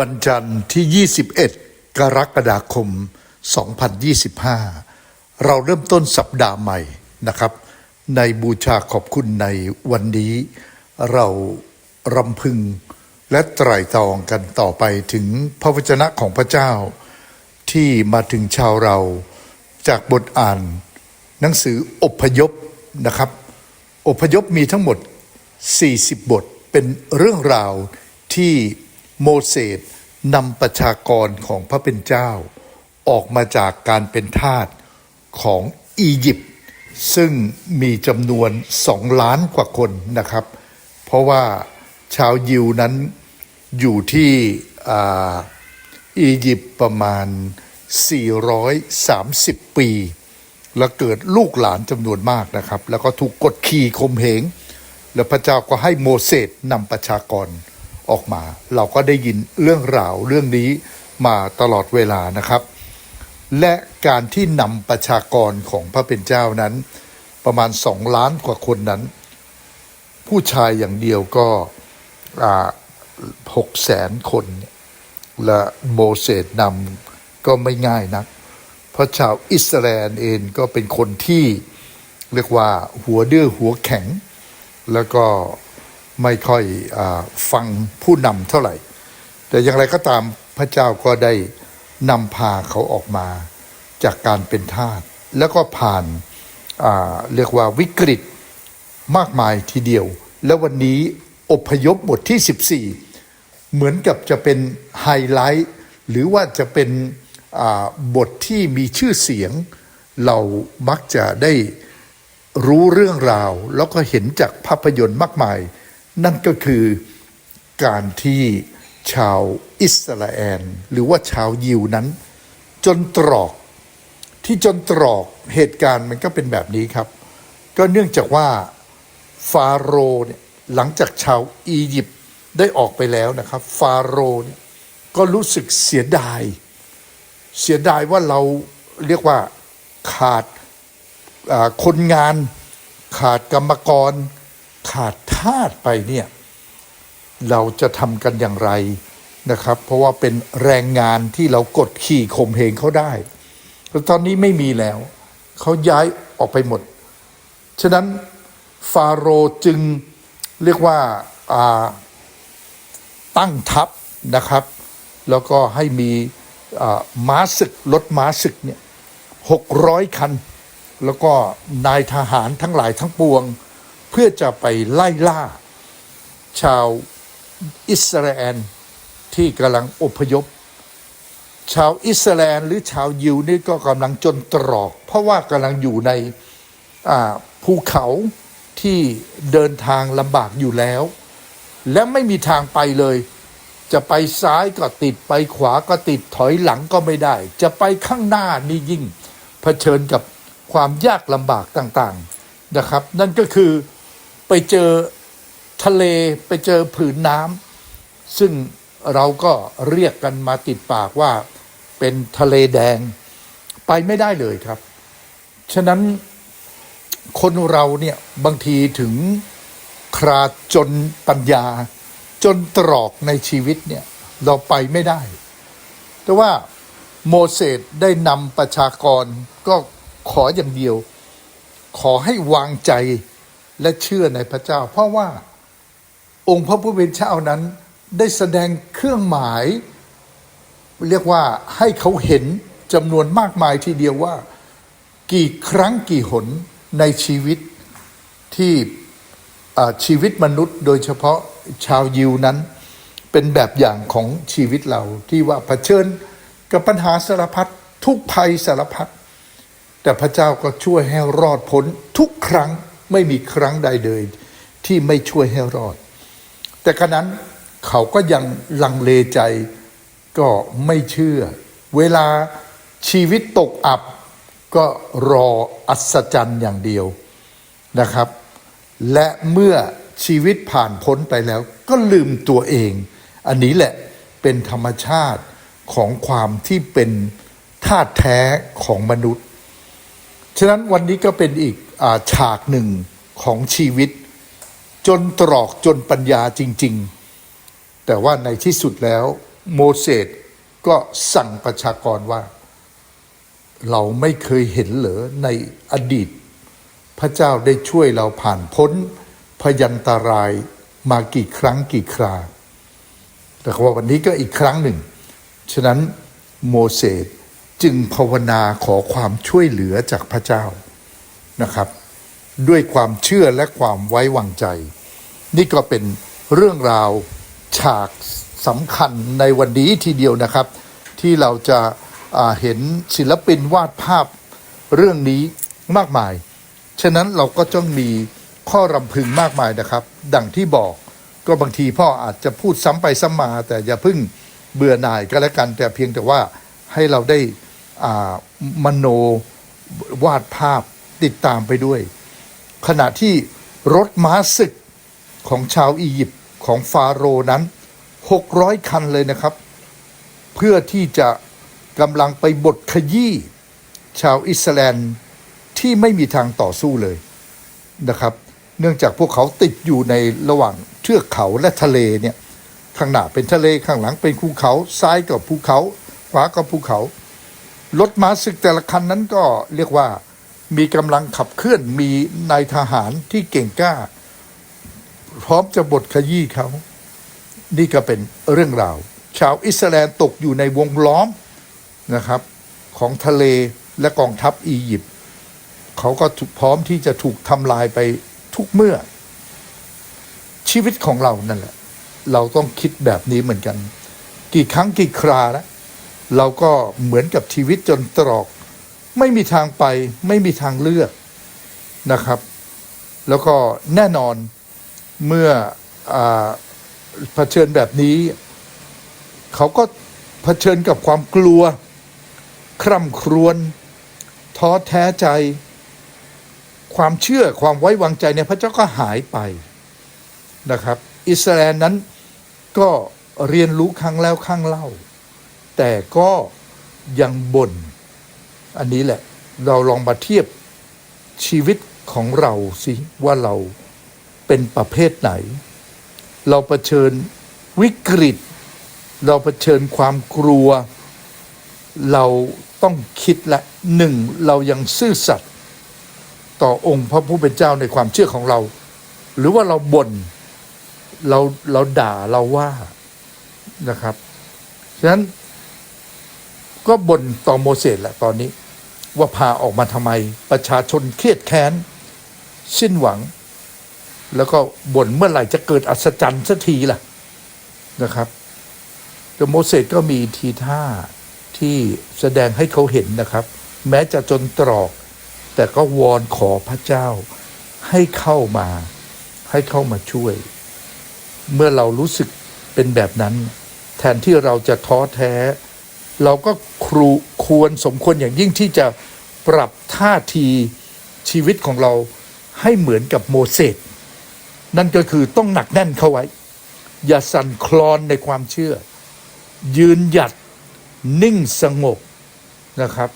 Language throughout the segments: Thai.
วันจันทร์ที่ 21 กรกฎาคม 2025 เราเริ่มต้นสัปดาห์ใหม่นะครับ ในบูชาขอบคุณในวันนี้ เรารำพึงและไตร่ตรองกันต่อไปถึงพระวจนะของพระเจ้า ที่มาถึงชาวเราจากบทอ่าน หนังสืออพยพนะครับ อพยพมีทั้งหมด 40 บทเป็นเรื่องราวที่ โมเสสนำประชากรของพระเป็นเจ้า ออกมาจากการเป็นทาสของอียิปต์ซึ่งมีจำนวนสองล้านกว่าคนนะครับ เพราะว่าชาวยิวนั้นอยู่ที่อ,อียิปต์ประมาณ 430 ปี แล้วเกิดลูกหลานจำนวนมากนะครับ แล้วก็ถูกกดขี่ข่มเหง แล้วพระเจ้าก็ให้โมเสสนำประชากร ออกมา เราก็ได้ยินเรื่องราวเรื่องนี้มาตลอดเวลานะครับ และการที่นำประชากรของพระเป็นเจ้านั้น ประมาณสองล้านกว่าคนนั้น ผู้ชายอย่างเดียวก็หกแสนคน และโมเสสนำก็ไม่ง่ายนัก เพราะชาวอิสราเอลเองก็เป็นคนที่เรียกว่าหัวดื้อหัวแข็ง แล้วก็ ไม่ค่อยอฟังผู้นำเท่าไหร่ แต่อย่างไรก็ตามพระเจ้าก็ได้นำพาเขาออกมาจากการเป็นทาสแล้วก็ผ่านาเรียกว่าวิกฤตมากมายทีเดียว แล้ววันนี้อพยพบทที่ 14 เหมือนกับจะเป็นไฮไลท์หรือว่าจะเป็นบทที่มีชื่อเสียง เรามักจะได้รู้เรื่องราว แล้วก็เห็นจากภาพยนตร์มากมาย นั่นก็คือการที่ชาวอิสราเอลหรือว่าชาวยิวนั้น จนตรอกที่จนตรอกเหตุการณ์มันก็เป็นแบบนี้ครับ ก็เนื่องจากว่าฟาโรห์เนี่ยหลังจากชาวอียิปต์ได้ออกไปแล้วนะครับ ฟาโรห์เนี่ยก็รู้สึกเสียดาย เสียดายว่าเราเรียกว่าขาดคนงาน ขาดกรรมกร ขาดาสไปเนี่ยเราจะทำกันอย่างไรนะครับ เพราะว่าเป็นแรงงานที่เรากดขี่ข่มเหงเขาได้แต่ตอนนี้ไม่มีแล้ว เขาย้ายออกไปหมด ฉะนั้นฟาโรจึงเรียกว่าาตั้งทัพนะครับ แล้วก็ให้มีม้าศึกรถม้าศึกเนี่ยหกร้อยคัน แล้วก็นายทหารทั้งหลายทั้งปวง เพื่อจะไปไล่ล่า ชาวอิสราเอลที่กำลังอพยพ ชาวอิสราเอลหรือชาวยิวนี่ก็กำลังจนตรอก เพราะว่ากำลังอยู่ในภูเขาที่เดินทางลำบากอยู่แล้ว และไม่มีทางไปเลย จะไปซ้ายก็ติดไปขวาก็ติดถอยหลังก็ไม่ได้ จะไปข้างหน้านี่ยิ่งเผชิญกับความยากลำบากต่างๆนะครับ นั่นก็คือ เจอทะเลไปเจอผืนน้ำซึ่งเราก็เรียกกันมาติดปากว่าเป็นทะเลแดงไปไม่ได้เลยครับ ฉะนั้นคนเราเนี่ยบางทีถึงคราจนปัญญา จนตรอกในชีวิตเนี่ยเราไปไม่ได้ แต่ว่าโมเสสได้นำประชากรก็ขออย่างเดียว ขอให้วางใจ และเชื่อในพระเจ้า เพราะว่าองค์พระผู้เป็นเจ้านั้นได้แสดงเครื่องหมาย เรียกว่าให้เขาเห็นจำนวนมากมายทีเดียวว่า กี่ครั้งกี่หนในชีวิตที่ชีวิตมนุษย์ โดยเฉพาะชาวยิวนั้น เป็นแบบอย่างของชีวิตเราที่ว่าเผชิญกับปัญหาสารพัดทุกภัยสารพัดแต่พระเจ้าก็ช่วยให้รอดพ้นทุกครั้ง ไม่มีครั้งใดเลยที่ไม่ช่วยให้รอด แต่ขณะนั้นเขาก็ยังลังเลใจก็ไม่เชื่อ เวลาชีวิตตกอับ ก็รออัศจรรย์อย่างเดียวนะครับ และเมื่อชีวิตผ่านพ้นไปแล้ว ก็ลืมตัวเอง อันนี้แหละเป็นธรรมชาติของความที่เป็นธาตุแท้ของมนุษย์ ฉะนั้นวันนี้ก็เป็นอีก ฉากหนึ่งของชีวิต จนตรอกจนปัญญาจริง ๆ แต่ว่าในที่สุดแล้วโมเสสก็สั่งประชากรว่า เราไม่เคยเห็นเหรอในอดีต พระเจ้าได้ช่วยเราผ่านพ้นพยันตรายมากี่ครั้งกี่ครา แต่ว่าวันนี้ก็อีกครั้งหนึ่ง ฉะนั้นโมเสสจึงภาวนาขอความช่วยเหลือจากพระเจ้า นะครับ ด้วยความเชื่อและความไว้วางใจ นี่ก็เป็นเรื่องราวฉากสำคัญในวันนี้ทีเดียวนะครับ ที่เราจะาเห็นศิลปินวาดภาพเรื่องนี้มากมาย ฉะนั้นเราก็ต้องมีข้อรำพึงมากมายนะครับ ดังที่บอกก็บางทีพ่ออาจจะพูดซ้ำไปซ้ำมา แต่อย่าเพิ่งเบื่อหน่ายก็แล้วกัน แต่เพียงแต่ว่าให้เราได้มโนวาดภาพ ติดตามไปด้วย ขณะที่รถม้าศึกของชาวอียิปต์ของฟาโรนั้น 600 คันเลยนะครับ เพื่อที่จะกำลังไปบดขยี้ชาวอิสราเอลที่ไม่มีทางต่อสู้เลยนะครับ เนื่องจากพวกเขาติดอยู่ในระหว่างเทือกเขาและทะเลเนี่ยข้างหน้าเป็นทะเลข้างหลังเป็นภูเขา ซ้ายกับภูเขา ขวากับภูเขา รถม้าศึกแต่ละคันนั้นก็เรียกว่า มีกำลังขับเคลื่อนมีนายทหารที่เก่งกล้า พร้อมจะบดขยี้เขา นี่ก็เป็นเรื่องราว ชาวอิสราเอลตกอยู่ในวงล้อมนะครับ ของทะเลและกองทัพอียิปต์เขาก็ถูกพร้อมที่จะถูกทำลายไปทุกเมื่อ ชีวิตของเรานั่นแหละ เราต้องคิดแบบนี้เหมือนกัน กี่ครั้งกี่คราแล้วเราก็เหมือนกับชีวิตจนตรอก ไม่มีทางไป ไม่มีทางเลือกนะครับ แล้วก็แน่นอนเมื่ออเผชิญแบบนี้ เขาก็เผชิญกับความกลัว คร่ำครวญท้อแท้ใจ ความเชื่อความไว้วางใจในพระเจ้าก็หายไปนะครับ อิสราเอลนั้นก็เรียนรู้ครั้งแล้วครั้งเล่า แต่ก็ยังบน่น อันนี้แหละเราลองมาเทียบชีวิตของเราสิว่าเราเป็นประเภทไหน เราเผชิญวิกฤต เราเผชิญความกลัว เราต้องคิดละหนึ่งเรายังซื่อสัตย์ต่อองค์พระผู้เป็นเจ้าในความเชื่อของเรา หรือว่าเราบน่นเราเราด่าเราว่านะครับ ฉะนั้นก็บ่นต่อโมเสสแหละตอนนี้ ว่าพาออกมาทำไม ประชาชนเครียดแค้น สิ้นหวัง แล้วก็บ่นเมื่อไหร่จะเกิดอัศจรรย์สักทีล่ะนะครับแต่โมเสสก็มีทีท่าที่แสดงให้เขาเห็นนะครับ แม้จะจนตรอก แต่ก็วอนขอพระเจ้า ให้เข้ามา ให้เข้ามาช่วย เมื่อเรารู้สึกเป็นแบบนั้น แทนที่เราจะท้อแท้ เราก็ครูควรสมควรอย่างยิ่งที่จะปรับท่าทีชีวิตของเราให้เหมือนกับโมเสสนั่นก็คือต้องหนักแน่นเข้าไว้ อย่าสั่นคลอนในความเชื่อ ยืนหยัดนิ่งสงบนะครับ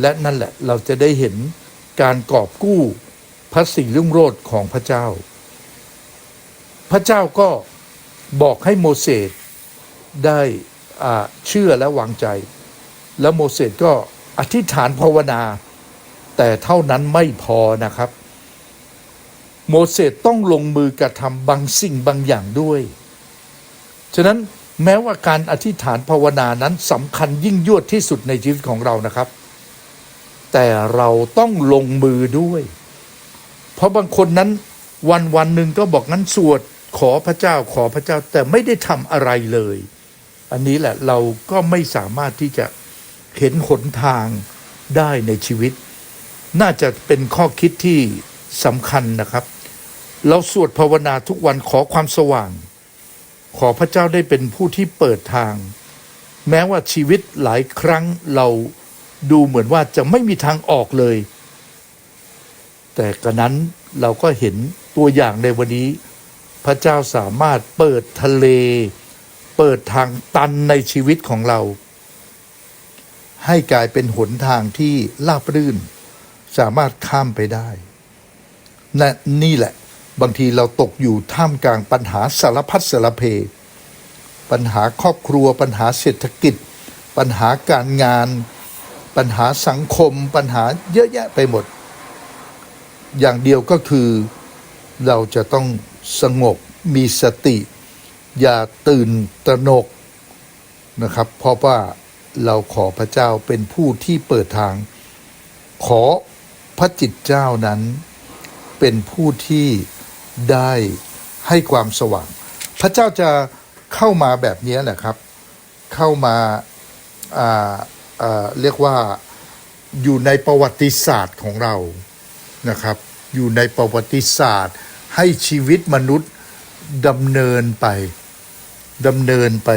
และนั่นแหละเราจะได้เห็นการกอบกู้พระสิ่งรุ่งโรจน์ของพระเจ้า พระเจ้าก็บอกให้โมเสสได้ เชื่อและวางใจ แล้วโมเสสก็อธิษฐานภาวนา แต่เท่านั้นไม่พอนะครับ โมเสสต้องลงมือกระทำบางสิ่งบางอย่างด้วย ฉะนั้นแม้ว่าการอธิษฐานภาวนานั้นสำคัญยิ่งยวดที่สุดในชีวิตของเรานะครับ แต่เราต้องลงมือด้วย เพราะบางคนนั้นวันวันหนึ่งก็บอกงั้นสวดขอพระเจ้าขอพระเจ้าแต่ไม่ได้ทำอะไรเลย อันนี้แหละเราก็ไม่สามารถที่จะเห็นหนทางได้ในชีวิต น่าจะเป็นข้อคิดที่สำคัญนะครับ เราสวดภาวนาทุกวันขอความสว่าง ขอพระเจ้าได้เป็นผู้ที่เปิดทาง แม้ว่าชีวิตหลายครั้งเราดูเหมือนว่าจะไม่มีทางออกเลย แต่กระนั้นเราก็เห็นตัวอย่างในวันนี้ พระเจ้าสามารถเปิดทะเล เปิดทางตันในชีวิตของเรา ให้กลายเป็นหนทางที่ราบรื่น สามารถข้ามไปได้และนี่แหละ บางทีเราตกอยู่ท่ามกลางปัญหาสารพัดสารเพ ปัญหาครอบครัว ปัญหาเศรษฐกิจ ปัญหาการงาน ปัญหาสังคม ปัญหาเยอะแยะไปหมด อย่างเดียวก็คือเราจะต้องสงบมีสติ อย่าตื่นตระหนกนะครับ เพราะว่าเราขอพระเจ้าเป็นผู้ที่เปิดทาง ขอพระจิตเจ้านั้น เป็นผู้ที่ได้ให้ความสว่าง พระเจ้าจะเข้ามาแบบนี้แหละครับ เข้ามาาาเรียกว่าอยู่ในประวัติศาสตร์ของเรานะครับ อยู่ในประวัติศาสตร์ให้ชีวิตมนุษย์ดำเนินไป ดำเนินไป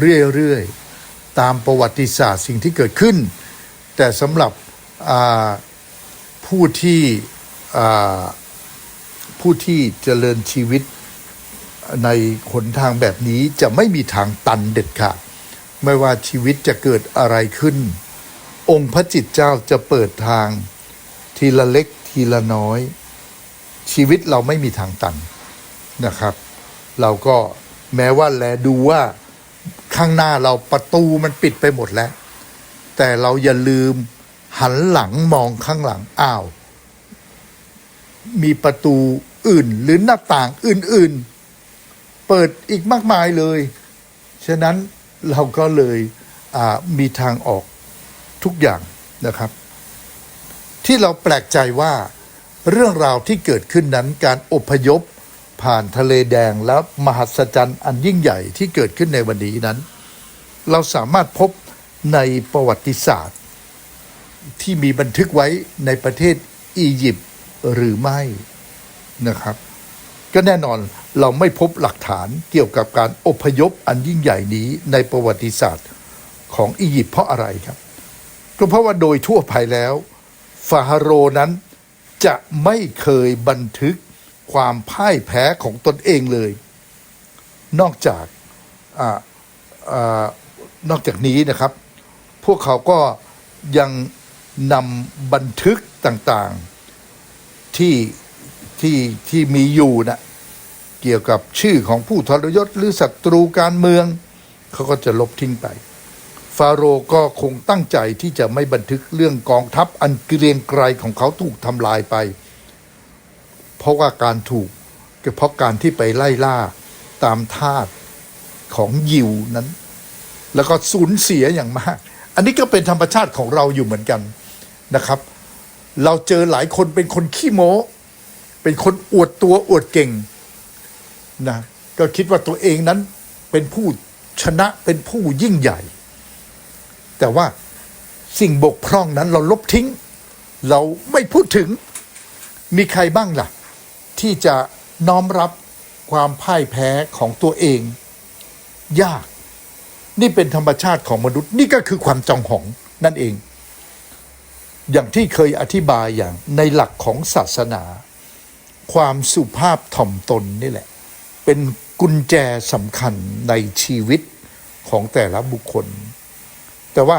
เรื่อยๆ ตามประวัติศาสตร์สิ่งที่เกิดขึ้น แต่สำหรับผู้ที่ผู้ที่เจริญชีวิตในหนทางแบบนี้จะไม่มีทางตันเด็ดขาดไม่ว่าชีวิตจะเกิดอะไรขึ้น องค์พระจิตเจ้าจะเปิดทาง ทีละเล็กทีละน้อย ชีวิตเราไม่มีทางตันนะครับ เราก็แม้ว่าแลดูว่าข้างหน้าเราประตูมันปิดไปหมดแล้ว แต่เราอย่าลืมหันหลังมองข้างหลังอ้าว มีประตูอื่นหรือหน้าต่างอื่น ๆ เปิดอีกมากมายเลย ฉะนั้นเราก็เลยมีทางออกทุกอย่างนะครับ ที่เราแปลกใจว่าเรื่องราวที่เกิดขึ้นนั้นการอพยพ ผ่านทะเลแดงและมหัศจรรย์อันยิ่งใหญ่ที่เกิดขึ้นในวันนี้นั้น เราสามารถพบในประวัติศาสตร์ ที่มีบันทึกไว้ในประเทศอียิปต์หรือไม่นะครับ ก็แน่นอนเราไม่พบหลักฐานเกี่ยวกับการอพยพอันยิ่งใหญ่นี้ในประวัติศาสตร์ของอียิปต์เพราะอะไรครับ ก็เพราะว่าโดยทั่วไปแล้ว ฟาโรห์นั้นจะไม่เคยบันทึก ความพ่ายแพ้ของตนเองเลย นอกจากออนอกจากนี้นะครับ พวกเขาก็ยังนำบันทึกต่างๆที่ที่ที่มีอยู่นะเกี่ยวกับชื่อของผู้ทรยศหรือศัตรูการเมือง เขาก็จะลบทิ้งไป ฟาโรห์ก็คงตั้งใจที่จะไม่บันทึกเรื่องกองทัพอันเกรียงไกรของเขาถูกทำลายไป เพราะว่าการถูกเพราะการที่ไปไล่ล่าตามทาสของยิวนั้น แล้วก็สูญเสียอย่างมาก อันนี้ก็เป็นธรรมชาติของเราอยู่เหมือนกันนะครับ เราเจอหลายคนเป็นคนขี้โม้ เป็นคนอวดตัวอวดเก่งนะก็คิดว่าตัวเองนั้นเป็นผู้ชนะเป็นผู้ยิ่งใหญ่ แต่ว่าสิ่งบกพร่องนั้นเราลบทิ้ง เราไม่พูดถึงมีใครบ้างล่ะ ที่จะน้อมรับความพ่ายแพ้ของตัวเอง ยาก นี่เป็นธรรมชาติของมนุษย์ นี่ก็คือความจองหองนั่นเอง อย่างที่เคยอธิบายอย่างในหลักของศาสนา ความสุภาพถ่อมตนนี่แหละ เป็นกุญแจสำคัญในชีวิตของแต่ละบุคคล แต่ว่า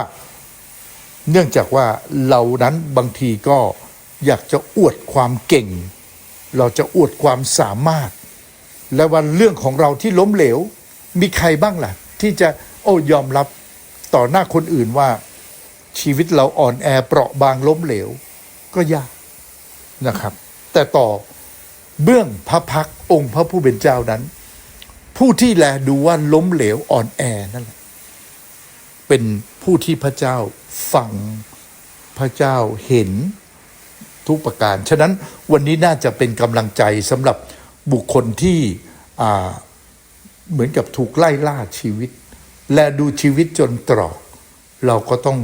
เนื่องจากว่าเรานั้นบางทีก็อยากจะอวดความเก่ง เราจะอวดความสามารถ และวันเรื่องของเราที่ล้มเหลว มีใครบ้างล่ะ ที่จะโอ้ยอมรับต่อหน้าคนอื่นว่า ชีวิตเราอ่อนแอเปราะบางล้มเหลว ก็ยากนะครับ แต่ต่อเบื้องพระพักองค์พระผู้เป็นเจ้านั้น ผู้ที่แลดูว่าล้มเหลวอ่อนแอนั่นแหละเป็นผู้ที่พระเจ้าฟังพระเจ้าเห็น ทุกประการ ฉะนั้นวันนี้น่าจะเป็นกำลังใจสำหรับบุคคลที่เหมือนกับถูกไล่ล่าชีวิต และดูชีวิตจนตรอก เราก็ต้อง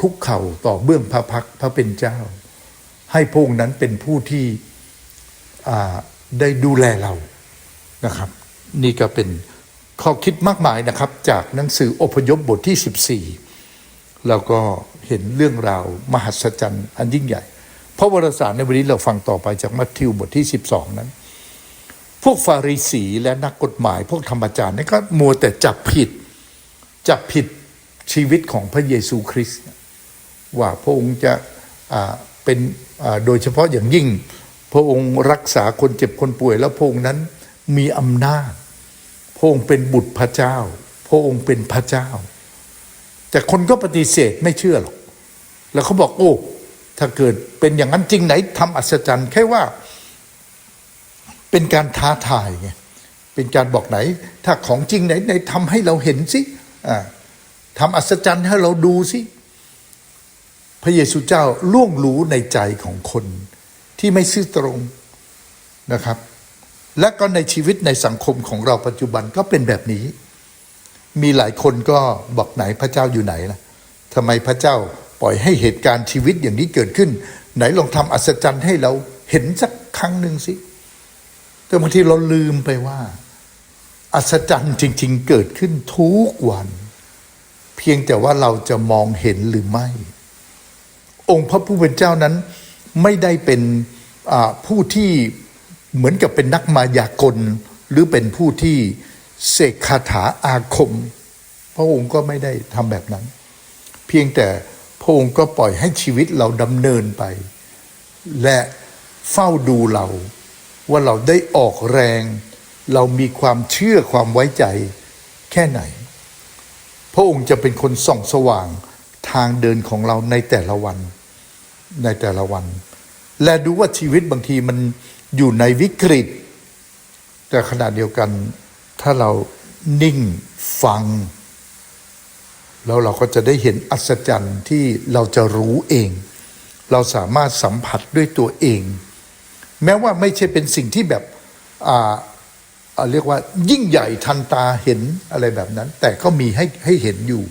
คุกเข่าต่อเบื้องพระพักพระเป็นเจ้า ให้พระองค์นั้นเป็นผู้ที่ได้ดูแลเรานะครับ นี่ก็เป็นข้อคิดมากมายนะครับ จากหนังสืออพยพบทที่ 14เราก็เห็นเรื่องราวมหัศจรรย์อันยิ่งใหญ่ พราะวารสารในวันนี้เราฟังต่อไปจากมัทธิวบทที่ 12 นั้น พวกฟาริสีและนักกฎหมาย พวกธรรมจารย์นี่ก็มัวแต่จับผิด จับผิดชีวิตของพระเยซูคริสต์ว่าพระองค์จะเป็นโดยเฉพาะอย่างยิ่ง พระองค์รักษาคนเจ็บคนป่วย แล้วพระองค์นั้นมีอำนาจ พระองค์เป็นบุตรพระเจ้า พระองค์เป็นพระเจ้า แต่คนก็ปฏิเสธไม่เชื่อหรอก แล้วเขาบอกโอ้ ถ้าเกิดเป็นอย่างนั้นจริงไหนทำอัศจรรย์แค่ว่า เป็นการท้าทายไงเป็นการบอกไหน ถ้าของจริงไหนไหนทำให้เราเห็นสิทำอัศจรรย์ให้เราดูสิพระเยซูเจ้าล่วงรู้ในใจของคนที่ไม่ซื่อตรงนะครับ และก็ในชีวิตในสังคมของเราปัจจุบันก็เป็นแบบนี้ มีหลายคนก็บอกไหนพระเจ้าอยู่ไหนล่ะทำไมพระเจ้า ปล่อยให้เหตุการณ์ชีวิตอย่างนี้เกิดขึ้น ไหนลองทำอัศจรรย์ให้เราเห็นสักครั้งหนึ่งสิแต่บางทีเราลืมไปว่า อัศจรรย์จริง ๆ เกิดขึ้นทุกวัน เพียงแต่ว่าเราจะมองเห็นหรือไม่ องค์พระผู้เป็นเจ้านั้นไม่ได้เป็นผู้ที่เหมือนกับเป็นนักมายากล หรือเป็นผู้ที่เสกคาถาอาคม พระองค์ก็ไม่ได้ทำแบบนั้น เพียงแต่ พระองค์ก็ปล่อยให้ชีวิตเราดำเนินไป และเฝ้าดูเรา ว่าเราได้ออกแรง เรามีความเชื่อความไว้ใจแค่ไหน พระองค์จะเป็นคนส่องสว่างทางเดินของเราในแต่ละวัน ในแต่ละวัน และดูว่าชีวิตบางทีมันอยู่ในวิกฤต แต่ขณะเดียวกันถ้าเรานิ่งฟัง แล้วเราก็จะได้เห็นอัศจรรย์ที่เราจะรู้เอง เราสามารถสัมผัสด้วยตัวเอง แม้ว่าไม่ใช่เป็นสิ่งที่แบบอ่าเรียกว่ายิ่งใหญ่ทันตาเห็นอะไรแบบนั้น แต่ก็มีให้ให้เห็นอยู่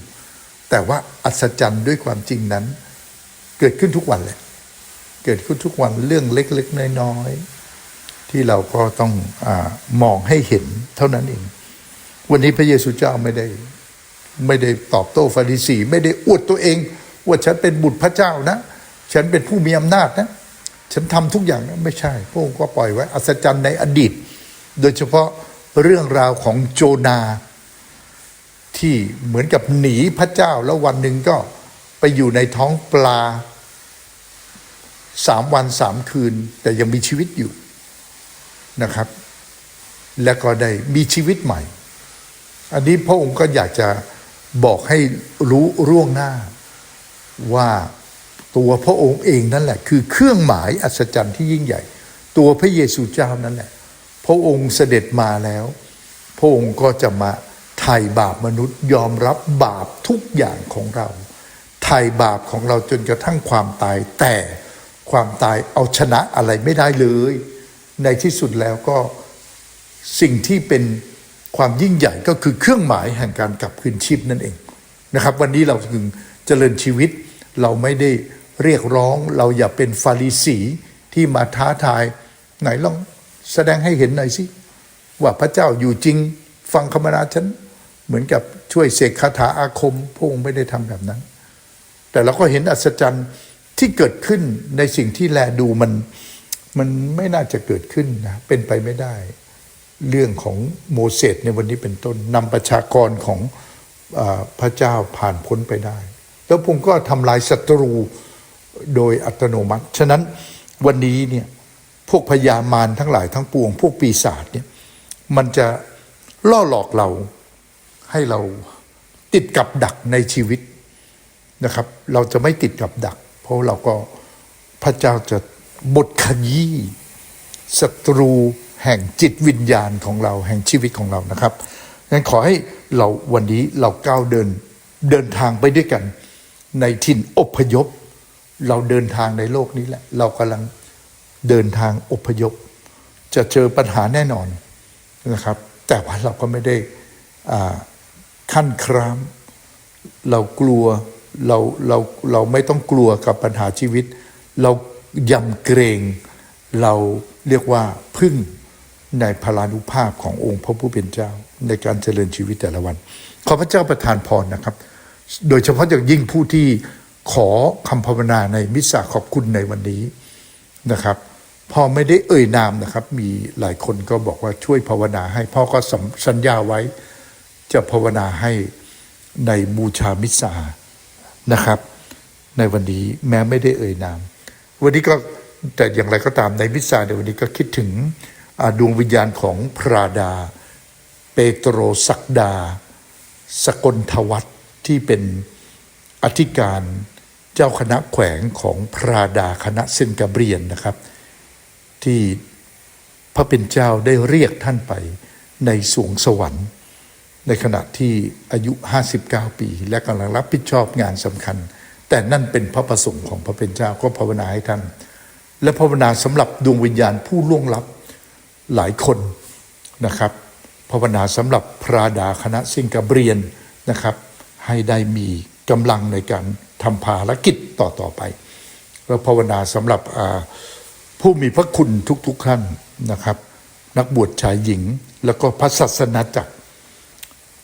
แต่ว่าอัศจรรย์ด้วยความจริงนั้น เกิดขึ้นทุกวันเลยเกิดขึ้นทุกวันเรื่องเล็กๆน้อยๆที่เราก็ต้องอมองให้เห็นเท่านั้นเอง วันนี้พระเยซูเจ้าไม่ได้ ไม่ได้ตอบโต้ฟาริสีไม่ได้อวดตัวเอง ว่าฉันเป็นบุตรพระเจ้านะ ฉันเป็นผู้มีอำนาจนะ ฉันทำทุกอย่างนะไม่ใช่ พระองค์ก็ปล่อยไว้ อัศจรรย์ในอดีต โดยเฉพาะเรื่องราวของโจนา ที่เหมือนกับหนีพระเจ้าแล้ววันหนึ่งก็ไปอยู่ในท้องปลาสามวันสามคืน แต่ยังมีชีวิตอยู่นะครับ และก็ได้มีชีวิตใหม่ อันนี้พระองค์ก็อยากจะ บอกให้รู้ร่วงหน้า ว่าตัวพระองค์เองนั่นแหละ คือเครื่องหมายอัศจรรย์ที่ยิ่งใหญ่ ตัวพระเยซูเจ้านั่นแหละ พระองค์เสด็จมาแล้ว พระองค์ก็จะมาไถ่บาปมนุษย์ยอมรับบาปทุกอย่างของเราไถ่บาปของเราจนกระทั่งความตาย แต่ความตายเอาชนะอะไรไม่ได้เลย ในที่สุดแล้วก็สิ่งที่เป็น ความยิ่งใหญ่ก็คือเครื่องหมายแห่งการกลับคืนชีพนั่นเองนะครับ วันนี้เราถึงเจริญชีวิต เราไม่ได้เรียกร้อง เราอย่าเป็นฟาริสีที่มาท้าทาย ไหนลองแสดงให้เห็นหน่อยสิว่าพระเจ้าอยู่จริง ฟังคำนาฉันเหมือนกับช่วยเสกคาถาอาคมพระองค์ไม่ได้ทำแบบนั้น แต่เราก็เห็นอัศจรรย์ที่เกิดขึ้นในสิ่งที่แลดูมันมันไม่น่าจะเกิดขึ้นนะเป็นไปไม่ได้ เรื่องของโมเสสในวันนี้เป็นต้นนำประชากรของอพระเจ้าผ่านพ้นไปได้ แล้วผมก็ทำลายศัตรูโดยอัตโนมัติ ฉะนั้นวันนี้เนี่ยพวกพยามารทั้งหลายทั้งปวง พวกปีศาจเนี่ยมันจะล่อหลอกเราให้เราติดกับดักในชีวิตนะครับ เราจะไม่ติดกับดัก เพราะเราก็พระเจ้าจะบทขยี้ศัตรู แห่งจิตวิญญาณของเราแห่งชีวิตของเรานะครับงั้นขอให้เราวันนี้เราก้าวเดินเดินทางไปด้วยกัน ในถิ่นอพยพ เราเดินทางในโลกนี้แหละ เรากำลังเดินทางอพยพ จะเจอปัญหาแน่นอนนะครับ แต่ว่าเราก็ไม่ได้ขั้นคราม เรากลัวเราเราเราไม่ต้องกลัวกับปัญหาชีวิต เรายำเกรง เราเรียกว่าพึ่ง ในพลานุภาพขององค์พระผู้เป็นเจ้าในการเจริญชีวิตแต่ละวัน ขอพระเจ้าประทานพรนะครับ โดยเฉพาะอย่างยิ่งผู้ที่ขอคำภาวนาในมิสสาขอบคุณในวันนี้นะครับ พอไม่ได้เอ่ยนามนะครับ มีหลายคนก็บอกว่าช่วยภาวนาให้พ่อก็สัญสัญญาไว้ จะภาวนาให้ในบูชามิสสานะครับ ในวันนี้แม้ไม่ได้เอ่ยนาม วันนี้ก็แต่อย่างไรก็ตามในมิสซาในวันนี้ก็คิดถึง ดวงวิญญาณของพระดา เปโตรศักดา สกลทวัฒน์ที่เป็นอธิการเจ้าคณะแขวงของพระดาคณะเซนกาเบรียนนะครับ ที่พระเป็นเจ้าได้เรียกท่านไปในสวงสวรรค์ ในขณะที่อายุ 59 ปี และกำลังรับผิดชอบงานสำคัญ แต่นั่นเป็นพระประสงค์ของพระเป็นเจ้าก็ภาวนาให้ท่าน และภาวนาสำหรับดวงวิญญาณผู้ล่วงลับ หลายคนนะครับภาวนาสำหรับพระดาคณะสิงกาเบรียนนะครับ ให้ได้มีกำลังในการทำภารกิจต่อต่อไป แล้วภาวนาสำหรับผู้มีพระคุณทุกๆท่านนะครับ นักบวชชายหญิงแล้วก็พระศาสนาจักร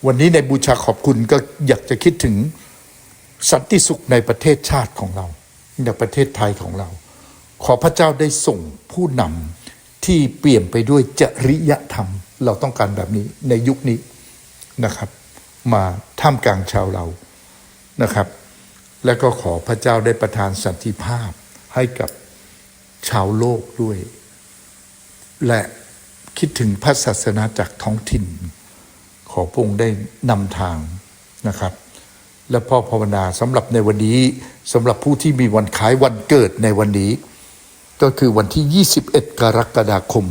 วันนี้ในบูชาขอบคุณก็อยากจะคิดถึงสันติสุขในประเทศชาติของเรา ในประเทศไทยของเรา ขอพระเจ้าได้ส่งผู้นำ ที่เปลี่ยนไปด้วยจริยธรรม เราต้องการแบบนี้ในยุคนี้นะครับ มาท่ามกลางชาวเรานะครับ และก็ขอพระเจ้าได้ประทานสันติภาพให้กับชาวโลกด้วย และคิดถึงพระศาสนาจากท้องถิ่น ขอพระองค์ได้นำทางนะครับ และพ่อภาวนาสำหรับในวันนี้สำหรับผู้ที่มีวันคล้ายวันเกิดในวันนี้ ก็คือวันที่ 21 กรกฎาคม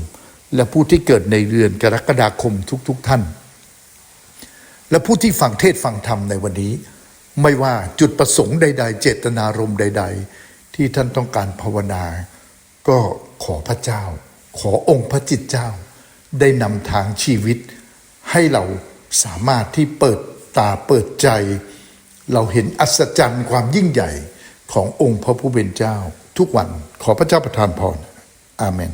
และผู้ที่เกิดในเดือนกรกฎาคมทุกๆทท่าน และผู้ที่ฟังเทศฟังธรรมในวันนี้ ไม่ว่าจุดประสงค์ใด ๆ เจตนารมณ์ใด ๆ ที่ท่านต้องการภาวนา ก็ขอพระเจ้า ขอองค์พระจิตเจ้า ได้นำทางชีวิต ให้เราสามารถที่เปิดตาเปิดใจ เราเห็นอัศจรรย์ความยิ่งใหญ่ขององค์พระผู้เป็นเจ้า ทุกวันขอพระเจ้าประทานพรอาเมน